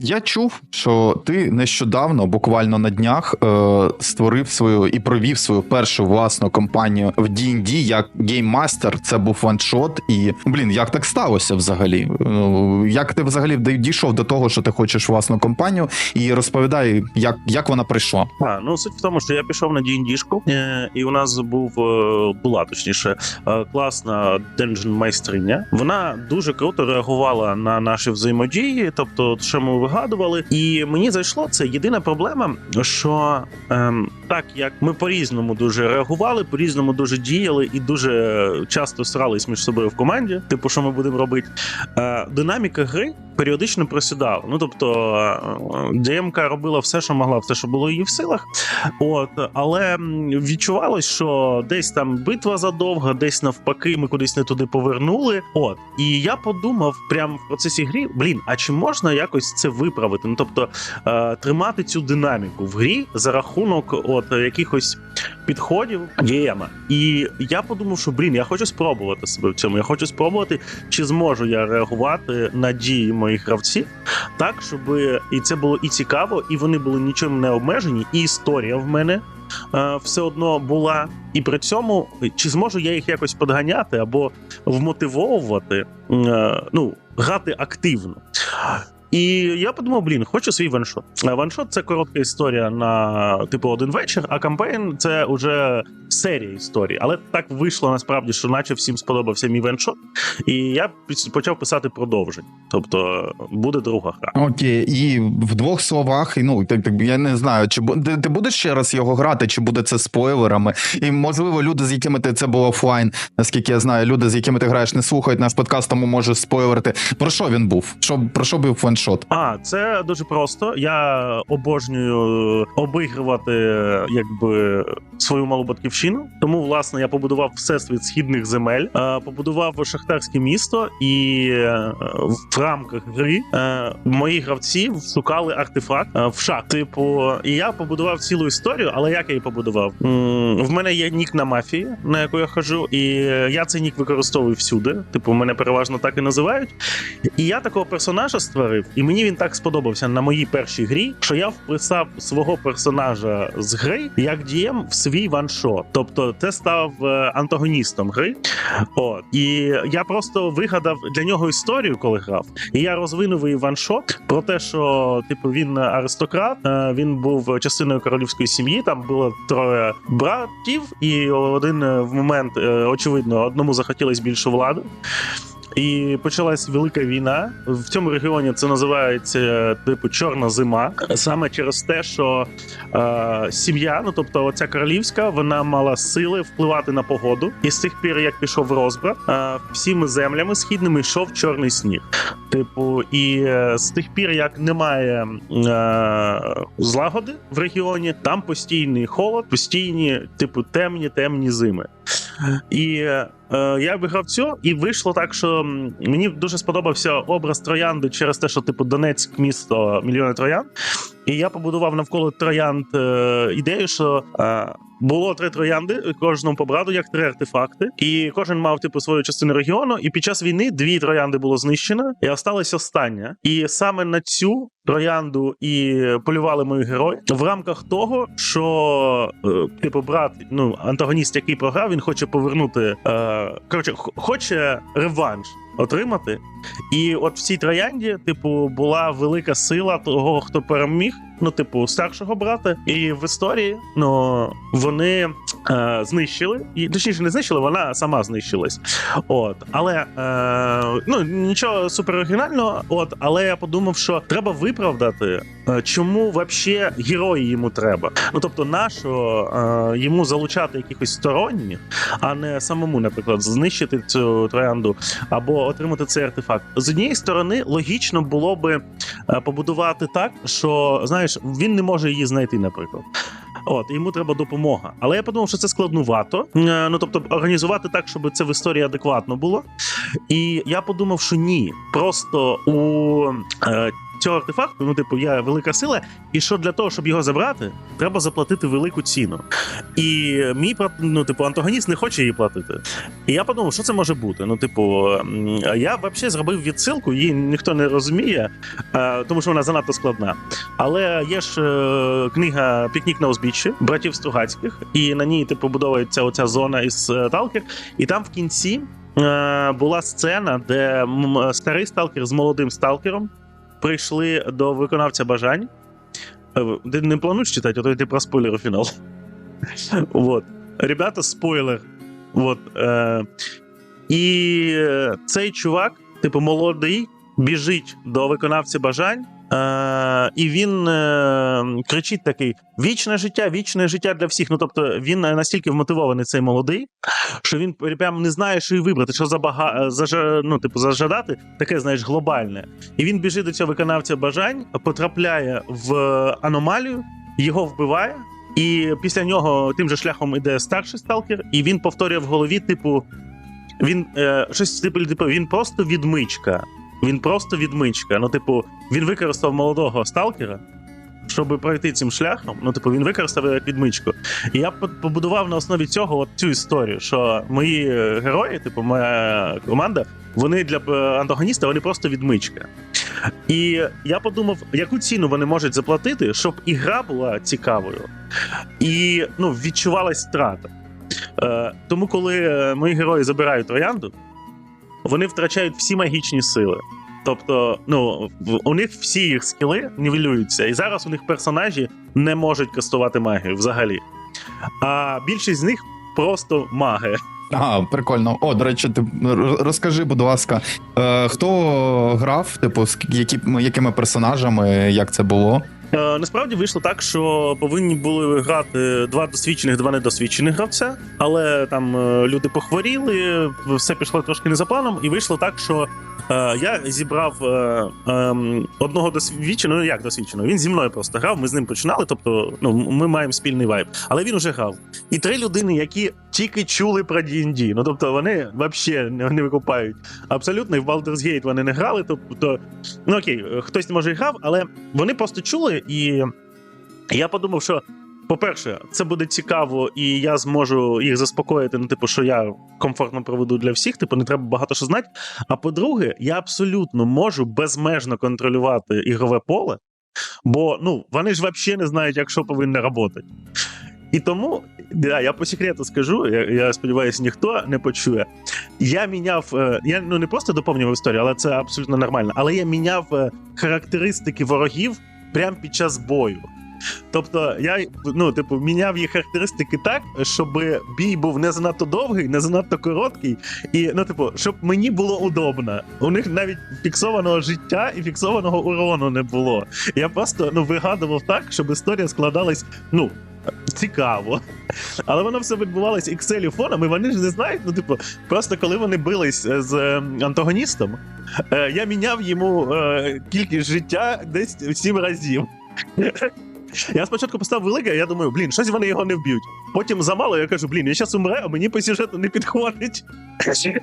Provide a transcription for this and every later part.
Я чув, що ти нещодавно, буквально на днях, е, створив свою і провів свою першу власну компанію в D&D як гейммастер. Це був ваншот. І блін, як так сталося взагалі? Ну, як ти взагалі дійшов до того, що ти хочеш власну компанію? І розповідай, як, як вона прийшла? А, ну суть в тому, що я пішов на D&D-шку, е, і у нас був е, була точніше е, класна денджен майстриня. Вона дуже круто реагувала на наші взаємодії, тобто, що ми вигадували. І мені зайшло це єдина проблема, що ем, так як ми по-різному дуже реагували, по-різному дуже діяли і дуже часто срались між собою в команді, типу, що ми будемо робити. Е, динаміка гри періодично просідала. Ну тобто е, ДМК робила все, що могла, все, що було її в силах. От, але відчувалось, що десь там битва задовга, десь навпаки, ми кудись не туди повернули. От, і я подумав прямо в процесі грі: блін, а чи можна якось це виправити? Ну тобто е, тримати цю динаміку в грі за рахунок от якихось підходів дієма. І я подумав, що блін, я хочу спробувати себе в цьому. Я хочу спробувати, чи зможу я реагувати на дії моїх гравців так, щоб і це було і цікаво, і вони були нічим не обмежені, і історія в мене. е, Все одно була, і при цьому чи зможу я їх якось подганяти або вмотивовувати, е, ну грати активно. І я подумав, блін, хочу свій ваншот. Ваншот це коротка історія на типу один вечір, а кампейн це вже серія історій. Але так вийшло насправді, що наче всім сподобався мій ваншот. І я почав писати продовження. Тобто буде друга гра. Окей, і в двох словах, і, ну я не знаю, чи ти, будеш ще раз його грати, чи буде це спойлерами? І можливо, люди, з якими ти це було офлайн, наскільки я знаю, люди, з якими ти граєш, не слухають наш подкаст, тому може спойлерити. Про що він був? Що про що був ваншот? А, це дуже просто. Я обожнюю обігрувати якби свою малу батьківщину. Тому, власне, я побудував всесвіт східних земель, е, побудував шахтарське місто, і е, в рамках гри е, мої гравці шукали артефакт е, в шах. Типу, і я побудував цілу історію, але як я її побудував? В мене є нік на мафії, на яку я хожу, і я цей нік використовую всюди. Типу, мене переважно так і називають. І я такого персонажа створив, і мені він так сподобався на моїй першій грі, що я вписав свого персонажа з гри як DM в свій ваншот. Тобто, це став е, антагоністом гри. От і я просто вигадав для нього історію, коли грав. І я розвинув її ваншот про те, що типу він аристократ, е, він був частиною королівської сім'ї. Там було троє братів, і один в момент е, очевидно одному захотілось більше влади. І почалась велика війна. В цьому регіоні це називається типу чорна зима. Саме через те, що е, сім'я, ну тобто оця королівська, вона мала сили впливати на погоду. І з тих пір, як пішов розбрат, е, всіми землями східними йшов чорний сніг. Типу, і е, з тих пір, як немає е, злагоди в регіоні, там постійний холод, постійні, типу, темні, темні зими. І е, я виграв цю, і вийшло так, що мені дуже сподобався образ троянди через те, що типу Донецьк місто мільйони троян. І я побудував навколо троянд е, ідею, що е, було три троянди, кожному побрату, як три артефакти, і кожен мав типу свою частину регіону. І під час війни дві троянди було знищено, і осталась остання. І саме на цю троянду і полювали мої герої в рамках того, що е, типу брат, ну антагоніст, який програв, він хоче повернути. Е, коротше, хоче реванш. Отримати, і от в цій троянді, типу, була велика сила того, хто переміг, ну, типу, старшого брата. І в історії ну, вони е, знищили, і точніше, не знищили, вона сама знищилась. От, але е, ну нічого супер оригінального. От, але я подумав, що треба виправдати, е, чому вообще герої йому треба. Ну тобто, нащо е, йому залучати якихось сторонніх, а не самому, наприклад, знищити цю троянду або отримати цей артефакт. З однієї сторони, логічно було би е, побудувати так, що знаєш, він не може її знайти, наприклад. От йому треба допомога. Але я подумав, що це складнувато. Е, Ну тобто, організувати так, щоб це в історії адекватно було. І я подумав, що ні. Просто у е, цього артефакту, ну, типу, є велика сила, і що для того, щоб його забрати, треба заплатити велику ціну. І мій ну, типу, антагоніст не хоче її платити. І я подумав, що це може бути. Ну, типу, я взагалі зробив відсилку, її ніхто не розуміє, тому що вона занадто складна. Але є ж е, книга Пікнік на узбіччі братів Стругацьких, і на ній типу будовується оця зона із е, Талкер. І там в кінці е, була сцена, де старий сталкер з молодим сталкером прийшли до виконавця бажань. Е, Ти не плануєш читати, а то ти про спойлеру фінал. Вот. Ребята, спойлер. Вот. Е, і е, цей чувак, типу, молодий, біжить до виконавця бажань. Е, і він е, кричить такий: вічне життя, вічне життя для всіх. Ну тобто він настільки вмотивований цей молодий, що він прям не знає, що і вибрати, що забага... зажа... ну, типу, зажадати, таке, знаєш, глобальне. І він біжить до цього виконавця бажань, потрапляє в аномалію, його вбиває. І після нього тим же шляхом іде старший сталкер, і він повторює в голові, типу, він е, щось типу, типу, він просто відмичка. Він просто відмичка. Ну, типу, він використав молодого сталкера, щоб пройти цим шляхом. Ну, типу, він використав його як відмичку. І я по- побудував на основі цього от цю історію, що мої е, герої, типу, моя команда, вони для е, антагоніста вони просто відмичка. І я подумав, яку ціну вони можуть заплатити, щоб ігра була цікавою і ну, відчувалась страта. Е, тому, коли е, мої герої забирають троянду, вони втрачають всі магічні сили. Тобто, ну, у них всі їх скіли нівелюються, і зараз у них персонажі не можуть кастувати магію взагалі. А більшість з них просто маги. А, прикольно. О, до речі, ти розкажи, будь ласка, е, хто грав, типу, які, якими персонажами, як це було? Е, насправді вийшло так, що повинні були грати два досвідчених, два недосвідчених гравця, але там е, люди похворіли, все пішло трошки не за планом, і вийшло так, що я зібрав е, ем, одного досвідченого, ну як досвідченого, він зі мною просто грав, ми з ним починали, тобто ну, ми маємо спільний вайб, але він уже грав. І три людини, які тільки чули про D&D, ну тобто вони взагалі не, викупають абсолютно, і в Baldur's Gate вони не грали, тобто, ну окей, хтось може і грав, але вони просто чули, і я подумав, що. По-перше, це буде цікаво, і я зможу їх заспокоїти. Ну, типу, що я комфортно проведу для всіх, типу, не треба багато що знати. А по-друге, я абсолютно можу безмежно контролювати ігрове поле, бо ну вони ж взагалі не знають, як що повинно працювати. І тому, да, я по секрету скажу, я, я сподіваюся, ніхто не почує. Я міняв, е, я ну не просто доповнював історію, але це абсолютно нормально. Але я міняв е, характеристики ворогів прямо під час бою. Тобто я ну, типу, міняв їх характеристики так, щоб бій був не занадто довгий, не занадто короткий, і ну, типу, щоб мені було удобно. У них навіть фіксованого життя і фіксованого урону не було. Я просто ну, вигадував так, щоб історія складалась ну, цікаво. Але воно все відбувалося Excel фоном, і вони ж не знають. Ну, типу, просто коли вони бились з е, антагоністом, е, я міняв йому е, кількість життя десь сім разів. Я спочатку поставив велике, я думаю, блін, щось вони його не вб'ють. Потім замало, я кажу, блін, я зараз умре, а мені по сюжету не підходить.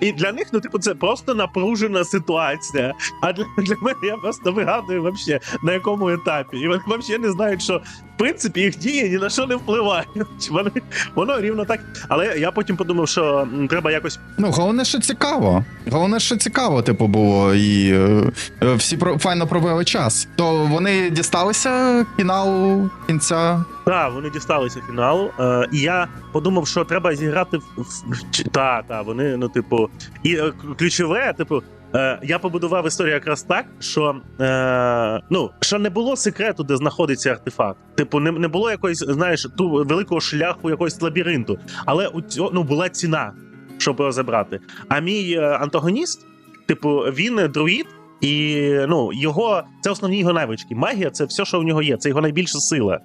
І для них, ну, типу, це просто напружена ситуація. А для, для мене я просто вигадую вообще, на якому етапі. І вони взагалі не знають, що в принципі їх дії ні на що не впливають. Вони, воно рівно так. Але я потім подумав, що треба якось Ну, головне, що цікаво. Головне, що цікаво, типу, було, і е, всі про, файно провели час. То вони дісталися фіналу кінця. Так, вони дісталися фіналу. Е, і я подумав, що треба зіграти в, в, в та, та, вони, ну, типу, і е, ключове, типу. Е, я побудував історію якраз так, що е, ну що не було секрету, де знаходиться артефакт. Типу, не, не було якоїсь, знаєш, ту великого шляху, якогось лабіринту. Але у цього ну була ціна, щоб його забрати. А мій е, антагоніст, типу, він друїд, і ну його це основні його навички. Магія це все, що у нього є, це його найбільша сила.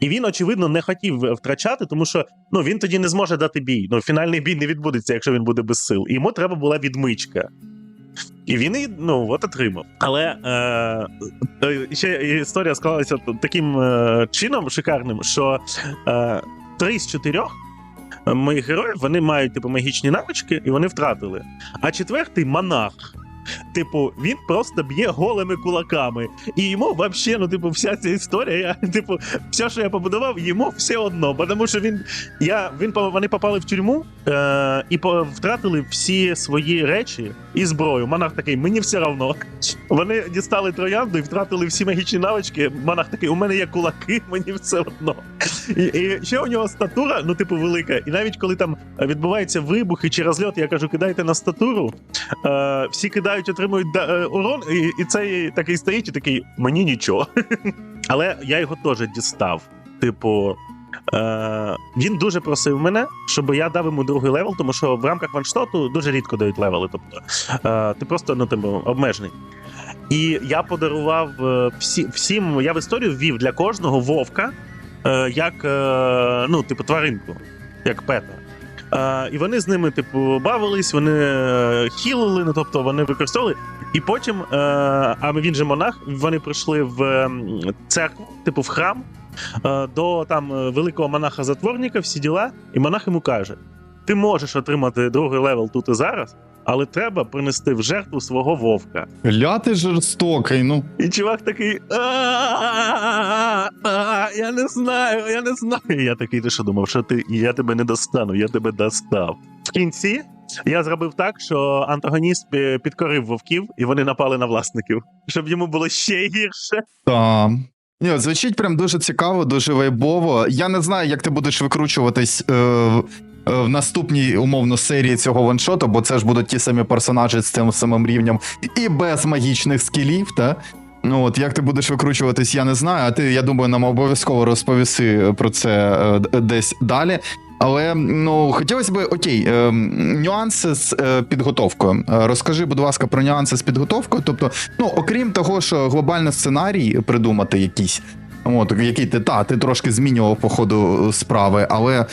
І він, очевидно, не хотів втрачати, тому що ну він тоді не зможе дати бій. Ну, фінальний бій не відбудеться, якщо він буде без сил. І йому треба була відмичка. І він її ну от отримав. Але е, е, ще історія склалася таким е, чином шикарним, що е, три з чотирьох моїх героїв вони мають типу магічні навички, і вони втратили. А четвертий монах. Типу, він просто б'є голими кулаками. І йому взагалі, ну, типу, вся ця історія, я, типу, все, що я побудував, йому все одно. Тому що він. Я, він вони попали в тюрму е, і втратили всі свої речі і зброю. Монах такий, мені все одно. Вони дістали троянду і втратили всі магічні навички. Монах такий, у мене є кулаки, мені все одно. І, і ще у нього статура, ну, типу, велика. І навіть коли там відбуваються вибухи чи розльот, я кажу, кидайте на статуру. Е, всі кидають, отримують е, урон, і, і цей такий стоїть і такий, мені нічого. Але я його теж дістав. Типу. Е, він дуже просив мене, щоб я дав йому другий левел, тому що в рамках ванштоту дуже рідко дають левели. Тобто е, ти просто ну, типу, обмежений. І я подарував е, всі, всім, я в історію ввів для кожного вовка е, як е, ну, типу, тваринку, як пета. Е, і вони з ними, типу, бавились, вони хілили, ну тобто вони використовували. І потім, е, а він же монах, вони прийшли в ем, церкву, типу в храм, до там е, великого монаха-затворника, всі діла, і монах йому каже: ти можеш отримати другий левел тут і зараз, але треба принести в жертву свого вовка. Ля ти жорстокий, ну. І чувак такий. Я не знаю, я не знаю. Я такий, ти що думав, що ти я тебе не достану, я тебе достав. В кінці я зробив так, що антагоніст підкорив вовків, і вони напали на власників, щоб йому було ще гірше. Та. Ні, звучить прям дуже цікаво, дуже вайбово. Я не знаю, як ти будеш викручуватись е, е, в наступній умовно серії цього ваншоту, бо це ж будуть ті самі персонажі з цим самим рівнем і без магічних скілів, та? Ну от як ти будеш викручуватись, я не знаю. А ти, я думаю, нам обов'язково розповіси про це е, десь далі. Але ну хотілося б, окей, е, нюанси з е, підготовкою. Е, розкажи, будь ласка, про нюанси з підготовкою. Тобто, ну окрім того, що глобальний сценарій придумати якийсь, от який ти та ти трошки змінював по ходу справи, але.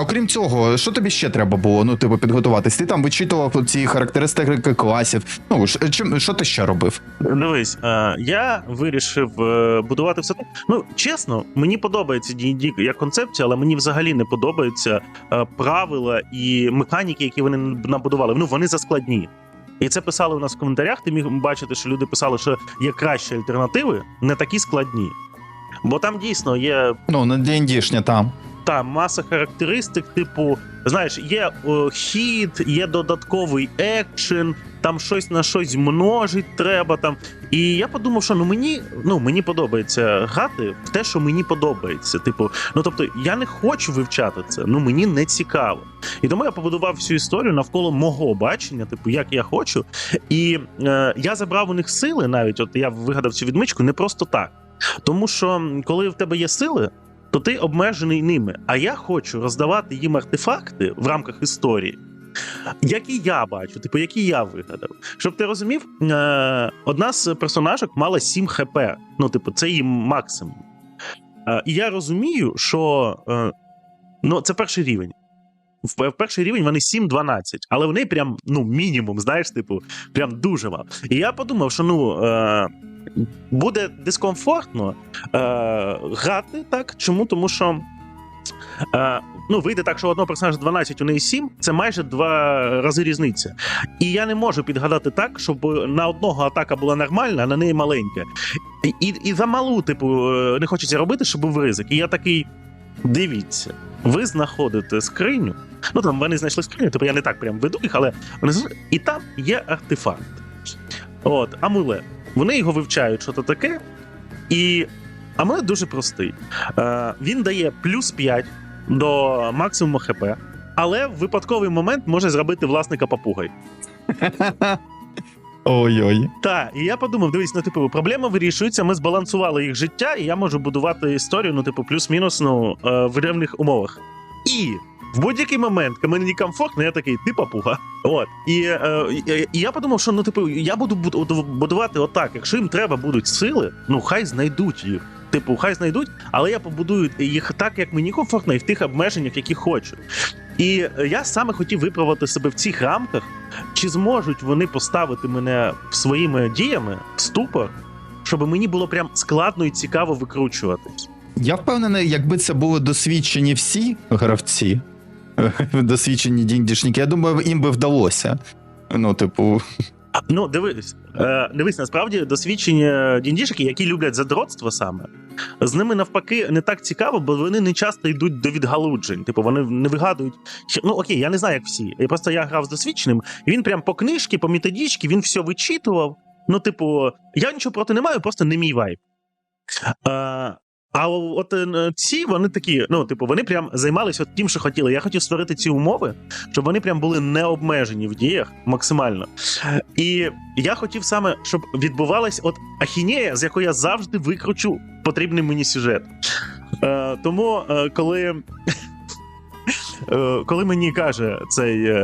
Окрім цього, що тобі ще треба було? Ну, типу, підготуватись? Ти там вичитував ці характеристики класів. Ну, чим, що ти ще робив? Дивись, е, я вирішив е, будувати все так. Ну, чесно, мені подобається D&D як концепція, але мені взагалі не подобаються е, правила і механіки, які вони набудували. Ну, вони заскладні. І це писали у нас в коментарях. Ти міг бачити, що люди писали, що є кращі альтернативи, не такі складні. Бо там дійсно є Ну, на D&D-шня там. Та маса характеристик, типу, знаєш, є о, хід, є додатковий екшен, там щось на щось множить треба там. І я подумав, що ну мені ну мені подобається грати в те, що мені подобається. Типу, ну тобто я не хочу вивчати це, ну мені не цікаво. І тому я побудував всю історію навколо мого бачення, типу, як я хочу. І е, я забрав у них сили, навіть от я вигадав цю відмичку не просто так. Тому що коли в тебе є сили, то ти обмежений ними. А я хочу роздавати їм артефакти в рамках історії, які я бачу, типу, які я вигадав. Щоб ти розумів, е, одна з персонажок мала 7 хп. Ну, типу, це її максимум. Е, і я розумію, що е, ну, це перший рівень. В перший рівень вони 7-12, але вони прям ну, мінімум, знаєш, типу, прям дуже мало. І я подумав, що ну. Е, Буде дискомфортно е, грати так. Чому? Тому що е, ну, вийде так, що одного персонажа 12, у неї 7, це майже два рази різниця. І я не можу підгадати так, щоб на одного атака була нормальна, а на неї маленька. І, і, і за малу, типу, е, не хочеться робити, щоб був ризик. І я такий: дивіться, ви знаходите скриню. Ну там вони знайшли скриню, тобто я не так прям веду їх, але вони знайшли, і там є артефакт. От, амулет. Вони його вивчають, що то таке. І амулет дуже простий. Е, він дає плюс 5 до максимуму ХП, але в випадковий момент може зробити власника папугой. Ой-ой. Так, і я подумав: дивись, ну типу, проблема вирішується. Ми збалансували їх життя, і я можу будувати історію, ну, типу, плюс-мінус ну, е, в рівних умовах. І в будь-який момент, мені комфортно, я такий, ти папуга. От. І, е, і, я подумав, що ну, типу, я буду буду- будувати отак. Якщо їм треба будуть сили, ну хай знайдуть їх. Типу, хай знайдуть, але я побудую їх так, як мені комфортно, і в тих обмеженнях, які хочу. І е, я саме хотів виправити себе в цих рамках, чи зможуть вони поставити мене своїми діями в ступор, щоб мені було прям складно і цікаво викручуватись. Я впевнений, якби це були досвідчені всі гравці, досвідчені діндішники, я думаю, їм би вдалося. Ну, типу, Ну, дивись, е, дивись, насправді досвідчені діндішики, які люблять задротство саме, з ними навпаки не так цікаво, бо вони не часто йдуть до відгалуджень. Типу, вони не вигадують. Ну окей, я не знаю, як всі. Я просто я грав з досвідченим, і він прям по книжці, по методичці, він все вичитував. Ну, типу, я нічого проти не маю, просто не мій вайб. Е, а от е, ці вони такі, ну, типу, вони прям займалися от тим, що хотіли. Я хотів створити ці умови, щоб вони прям були необмежені в діях максимально. І я хотів саме, щоб відбувалась от ахінея, з якої я завжди викручу потрібний мені сюжет. Е, тому, е, коли. е, Коли мені каже цей е,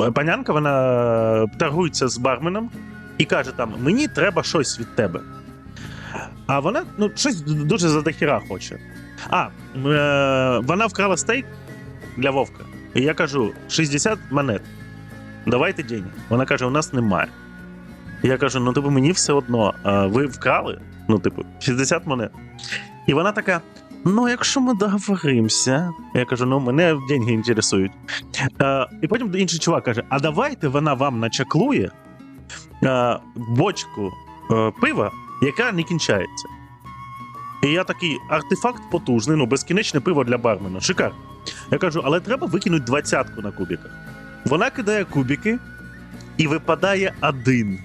е, панянка, вона торгується з барменом і каже: там: мені треба щось від тебе. А вона ну, щось дуже задохіра хоче. А, е, вона вкрала стейк для Вовка. І я кажу: 60 монет. Давайте деньги. Вона каже: у нас немає. Я кажу: ну, типу, мені все одно. А ви вкрали? Ну, типу, 60 монет. І вона така: ну, якщо ми договоримося. Я кажу, ну, мене деньги інтересують. Е, і потім інший чувак каже: а давайте вона вам начаклує е, бочку е, пива, яка не кінчається. І я такий артефакт потужний, ну, безкінечне пиво для бармена. Шикар. Я кажу, але треба викинути двадцятку на кубіках. Вона кидає кубики і випадає один.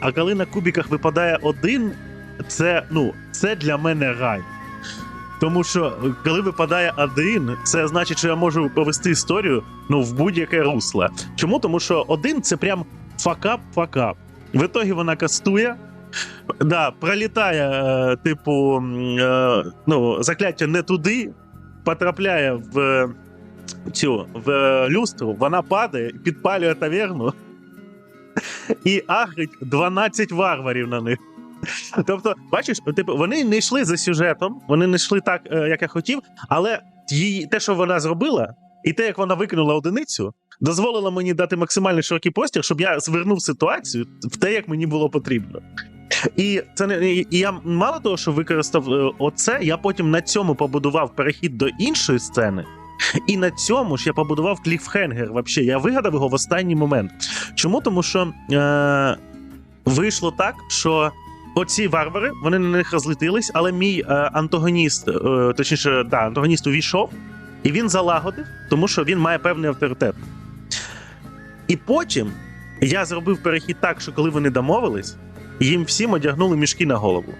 А коли на кубіках випадає один, це, ну, це для мене рай. Тому що е, коли випадає один, це значить, що я можу повести історію ну, в будь-яке русло. Чому? Тому що один це прям факап, факап. В ітогі вона кастує. Да, пролітає, е, типу, е, ну, закляття не туди, потрапляє в цю в люстру, вона падає, підпалює таверну і агрить 12 варварів на них. Тобто, бачиш, типу, вони не йшли за сюжетом, вони не йшли так, е, як я хотів, але її, те, що вона зробила, і те, як вона викинула одиницю, дозволило мені дати максимально широкий простір, щоб я звернув ситуацію в те, як мені було потрібно. І це не і я мало того, що використав е, оце, я потім на цьому побудував перехід до іншої сцени. І на цьому ж я побудував кліфхенгер. Вообще, я вигадав його в останній момент. Чому? Тому що е, вийшло так, що оці варвари вони на них розлетились, але мій е, антагоніст, е, точніше, да, антагоніст увійшов, і він залагодив, тому що він має певний авторитет. І потім я зробив перехід так, що коли вони домовились, їм всім одягнули мішки на голову.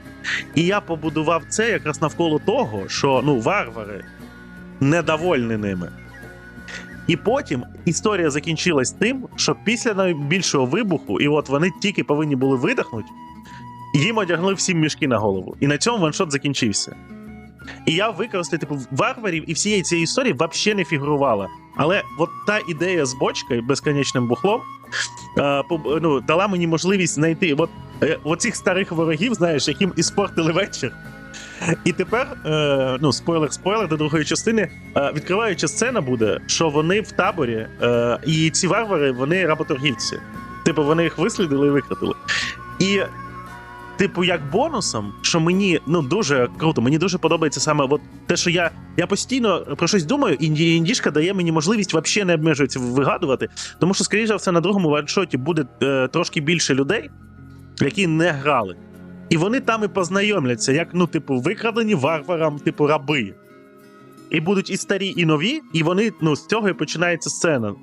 І я побудував це якраз навколо того, що ну, варвари недовольні ними. І потім історія закінчилась тим, що після найбільшого вибуху, і от вони тільки повинні були видихнути, їм одягнули всім мішки на голову. І на цьому ваншот закінчився. І я використав типу, варварів і всієї цієї історії взагалі не фігурувала. Але от та ідея з бочкою, безконечним бухлом, ну, дала мені можливість знайти от, е, оцих старих ворогів, знаєш, яким іспортили вечір. І тепер, е, ну, спойлер-спойлер до другої частини. Е, відкриваюча сцена буде, що вони в таборі, е, і ці варвари, вони работоргівці. Типу, вони їх вислідили і викратили. І, типу, як бонусом, що мені ну дуже круто, мені дуже подобається саме от те, що я, я постійно про щось думаю, і індішка дає мені можливість взагалі не обмежуватися вигадувати. Тому що, скоріше все, на другому ваншоті буде е, трошки більше людей, які не грали. І вони там і познайомляться, як, ну, типу, викрадені варварам, типу, раби. І будуть і старі, і нові, і вони, ну, з цього і починається сцена.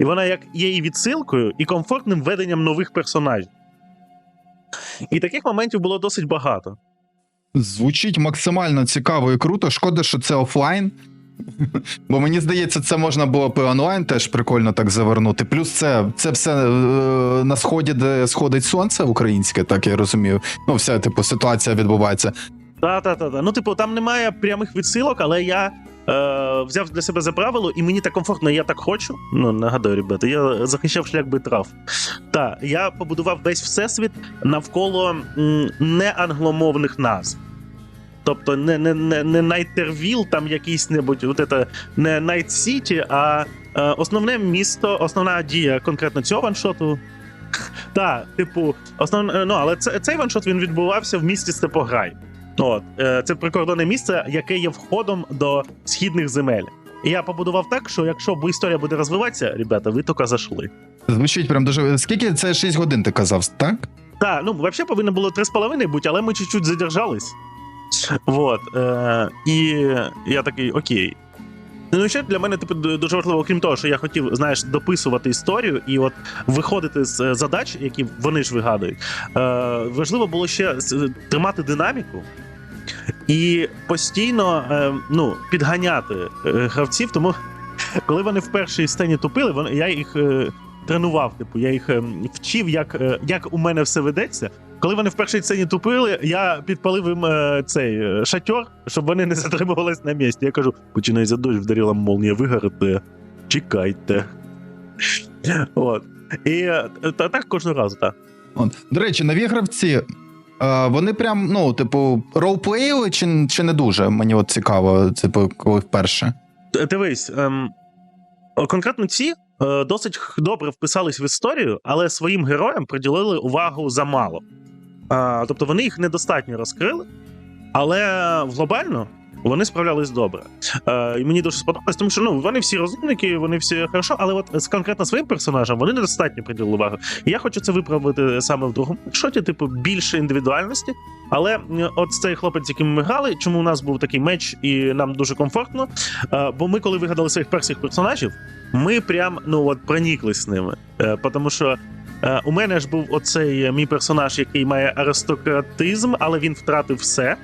І вона як є і відсилкою, і комфортним веденням нових персонажів. І таких моментів було досить багато. Звучить максимально цікаво і круто. Шкода, що це офлайн. Бо мені здається, це можна було б онлайн теж прикольно так завернути. Плюс це, це все е, на сході, де сходить сонце українське, так я розумію. Ну, вся типу ситуація відбувається. Та, та, та, та. Ну, типу, там немає прямих відсилок, але я взяв для себе за правило, і мені так комфортно, я так хочу. Ну, нагадую, ребята, я захищав шлях би трав. Та, я побудував весь всесвіт навколо м, неангломовних назв. Тобто не, не, не, не Найтервіл, там якийсь небудь, от это, не Найт Сіті, а е, основне місто, основна дія конкретно цього ваншоту. Так, типу, основне, ну, але це, цей ваншот він відбувався в місті Степограй. От, е, це прикордонне місце, яке є входом до східних земель. І я побудував так, що якщо історія буде розвиватися, ребята, ви тільки зайшли. Звучить прям дуже. Скільки це 6 годин ти казав, так? Так, ну взагалі повинно було 3,5 бути, але ми чуть-чуть задержались. Вот. Е, і я такий, окей. Ну, ще для мене типу, дуже важливо, окрім того, що я хотів, знаєш, дописувати історію і от виходити з е, задач, які вони ж вигадують. Е, важливо було ще тримати динаміку і постійно е, ну, підганяти е, гравців. Тому коли вони в першій сцені тупили, вони, я їх е, тренував, типу, я їх е, вчив, як, е, як у мене все ведеться. Коли вони в першій сцені тупили, я підпалив їм е, цей е, шатер, щоб вони не затримувались на місці. Я кажу: починається дощ, вдарила молнія, вигорите, чекайте. От. І е, та, так кожного разу, так. До речі, нові гравці. е, Вони прям, ну, типу, ролплеїли чи, чи не дуже? Мені от цікаво, типу, коли вперше. Дивись, ем, конкретно ці е, досить добре вписались в історію, але своїм героям приділили увагу замало. Е, тобто вони їх недостатньо розкрили, але глобально вони справлялись добре. Е, і мені дуже сподобалось, тому що ну, вони всі розумники, вони всі хорошо, але от з конкретно своїм персонажем вони недостатньо приділили увагу. Я хочу це виправити саме в другому шоті, типу, більше індивідуальності. Але е, от цей хлопець, яким ми грали, чому у нас був такий меч, і нам дуже комфортно. Е, Бо ми, коли вигадали своїх перших персонажів, ми прям ну от проніклись з ними. Е, Тому що у мене ж був оцей е, мій персонаж, який має аристократизм, але він втратив все.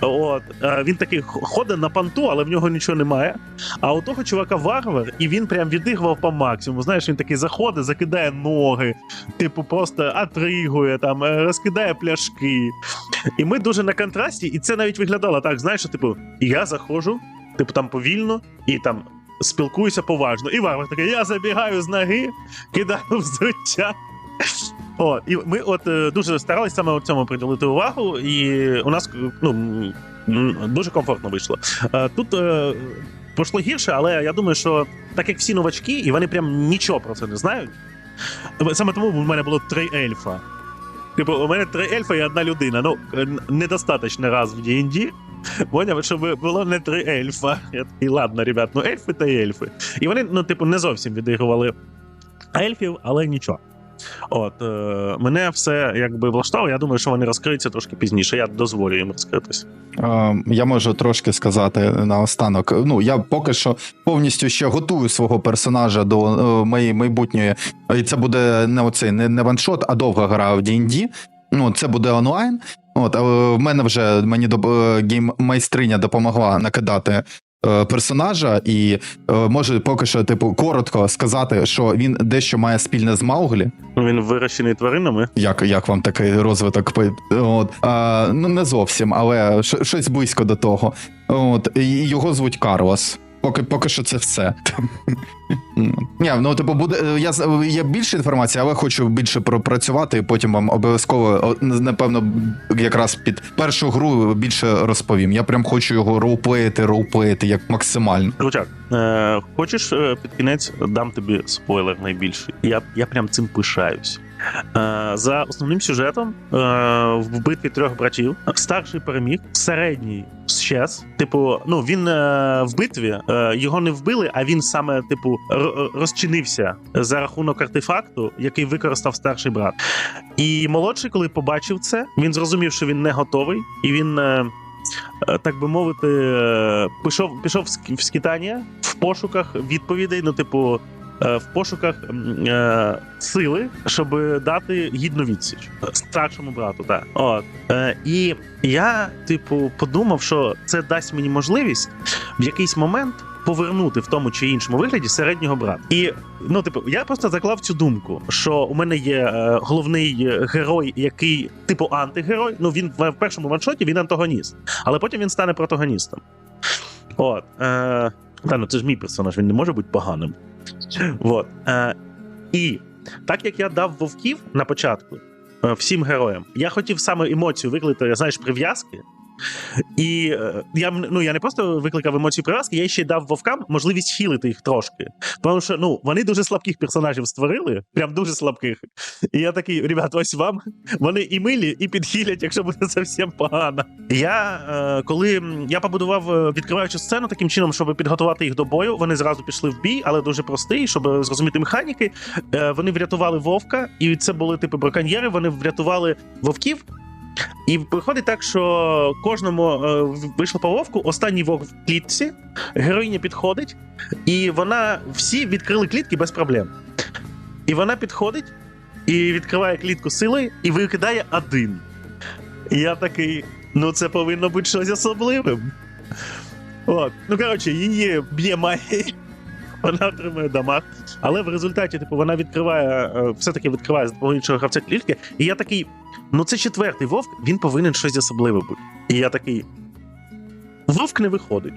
От е, він такий ходить на панту, але в нього нічого немає. А у того чувака варвар, і він прям відіграв по максимуму. Знаєш, він такий заходить, закидає ноги, типу, просто атригує, там, е, розкидає пляшки. І ми дуже на контрасті, і це навіть виглядало так, знаєш, що, типу, я заходжу, типу, там повільно, і там спілкуюся поважно. І варвар такий, я забігаю з ноги, кидаю взуття. О, і ми от е, дуже старалися саме цьому приділити увагу, і у нас ну, дуже комфортно вийшло. Е, Тут е, пройшло гірше, але я думаю, що так як всі новачки, і вони прям нічого про це не знають. Саме тому в мене було три ельфа. Типу, у мене три ельфа і одна людина. Ну, недостаточно раз в D&D. Поняв, щоб було не три ельфа. Я такий, ладно, ребят, ну ельфи та ельфи. І вони, ну, типу, не зовсім відігрували ельфів, але нічого. От, е, мене все якби влаштовує. Я думаю, що вони розкриються трошки пізніше. Я дозволю їм розкритися. Е, Я можу трошки сказати наостанок. Ну, я поки що повністю ще готую свого персонажа до е, моєї майбутньої. І це буде не оцей, не, не ваншот, а довга гра в D&D. Ну, це буде онлайн. От, але в мене вже мені до гейм-майстриня допомогла накидати е, персонажа, і може поки що, типу, коротко сказати, що він дещо має спільне з Мауглі. Він вирощений тваринами. Як, як вам такий розвиток? От, а, ну, не зовсім, але щось близько до того. От, його звуть Карлос. Поки, поки що це все. Ні, ну типу, буде. Я є більше інформації, але хочу більше пропрацювати, і потім вам обов'язково, напевно, якраз під першу гру більше розповім. Я прям хочу його роуплеїти, роуплеїти як максимально. Крутяк, е, хочеш е, під кінець дам тобі спойлер найбільший. Я, я прям цим пишаюсь. Е, за основним сюжетом е, в битві трьох братів старший переміг, середній щез. Типу, ну він е, в битві його не вбили, а він саме, типу, розчинився за рахунок артефакту, який використав старший брат. І молодший, коли побачив це, він зрозумів, що він не готовий, і він. Так би мовити, пішов, пішов в ск- в скитання в пошуках відповідей, ну, типу, в пошуках е, сили, щоб дати гідну відсіч старшому брату. Так. От. Е, і я, типу, подумав, що це дасть мені можливість в якийсь момент повернути в тому чи іншому вигляді середнього брата. І ну, типу, я просто заклав цю думку, що у мене є е, головний е, герой, який, типу, антигерой. Ну він в першому ваншоті він антагоніст, але потім він стане протагоністом. От. Е, та, ну це ж мій персонаж, він не може бути поганим. От. Е, і так як я дав вовків на початку е, всім героям, я хотів саме емоцію викликати, знаєш, прив'язки. І е, я ну я не просто викликав емоцію прив'язки, я ще дав вовкам можливість хілити їх трошки. Тому що ну вони дуже слабких персонажів створили, прям дуже слабких. І я такий, ребят, ось вам вони і милі, і підхилять, якщо буде зовсім погано. Я е, коли я побудував е, відкриваючу сцену таким чином, щоб підготувати їх до бою, вони зразу пішли в бій, але дуже простий, щоб зрозуміти механіки. Вони врятували вовка, і це були типу браконьєри. Вони врятували вовків. І виходить так, що кожному е, вийшло по вовку, останній вовк в клітці, героїня підходить, і вона всі відкрили клітки без проблем. І вона підходить і відкриває клітку силою і викидає один. І я такий: ну це повинно бути щось особливим. От. Ну, коротше, її б'є магія, вона отримує дамаг. Але в результаті, типу, вона відкриває, е, все-таки відкриває з допомогою іншого гравця клітки. І я такий: ну це четвертий вовк, він повинен щось особливе бути. І я такий. Вовк не виходить.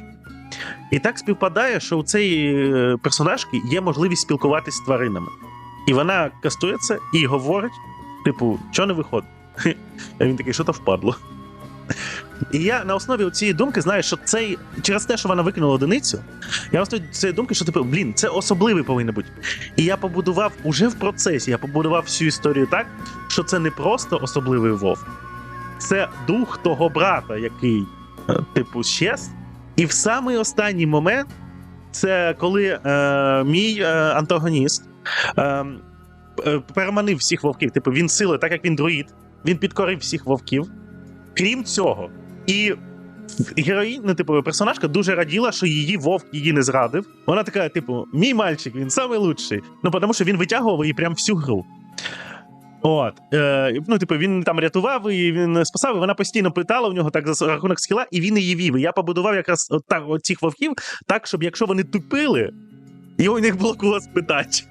І так співпадає, що у цієї е, персонажки є можливість спілкуватися з тваринами. І вона кастується і говорить: типу, що не виходить? А він такий, що то впадло. І я на основі цієї думки знаю, що цей через те, що вона викинула одиницю, я основі цієї думки, що типу, блін, це особливий повинен бути. І я побудував уже в процесі, я побудував всю історію так, що це не просто особливий вовк, це дух того брата, який, е, типу, щез. І в самий останній момент, це коли е, мій е, антагоніст е, е, переманив всіх вовків. Типу, він сили, так як він друїд, він підкорив всіх вовків. Крім цього, і героїня, ну, типу, персонажка дуже раділа, що її вовк її не зрадив. Вона така, типу, мій мальчик, він лучший. Ну, тому що він витягував її прям всю гру. От, е, ну, типу, він там рятував і він спасав, і вона постійно питала в нього так за рахунок скіла, і він її вів. І я побудував якраз от так, от цих вовків, так, щоб якщо вони тупили, і у них було кого спитати.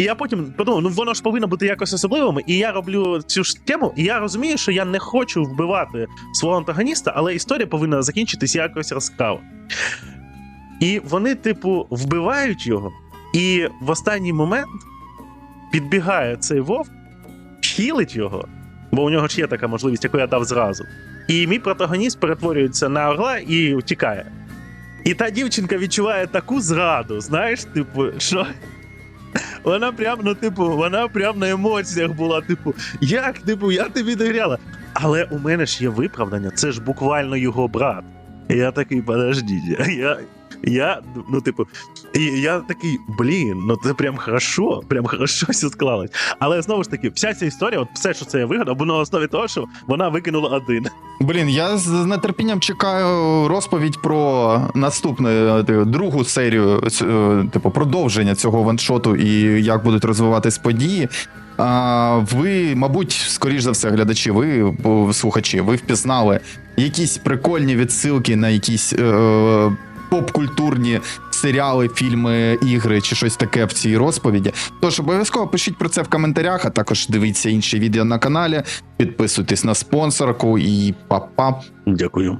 І я потім подумав, ну воно ж повинно бути якось особливим. І я роблю цю ж тему, і я розумію, що я не хочу вбивати свого антагоніста, але історія повинна закінчитись якось розкаво. І вони, типу, вбивають його, і в останній момент підбігає цей вовк, хілить його, бо у нього ж є така можливість, яку я дав зразу. І мій протагоніст перетворюється на орла і втікає. І та дівчинка відчуває таку зраду, знаєш, типу, що. Вона прям, ну, типу, вона прям на емоціях була, типу, як, типу, я тобі довіряла. Але у мене ж є виправдання, це ж буквально його брат. І я такий, подождіть, я, я, ну, типу, і я такий, блін, ну це прям хорошо, прям хорошо все склалось. Але знову ж таки, вся ця історія, от все, що це я вигадав, було на основі того, що вона викинула один. Блін, я з нетерпінням чекаю розповідь про наступну е, другу серію, е, типу, продовження цього ваншоту і як будуть розвиватись події. А, ви, мабуть, скоріш за все, глядачі, ви слухачі, ви впізнали якісь прикольні відсилки на якісь е, поп-культурні серіали, фільми, ігри чи щось таке в цій розповіді. Тож обов'язково пишіть про це в коментарях, а також дивіться інші відео на каналі, підписуйтесь на спонсорку і па-па. Дякую.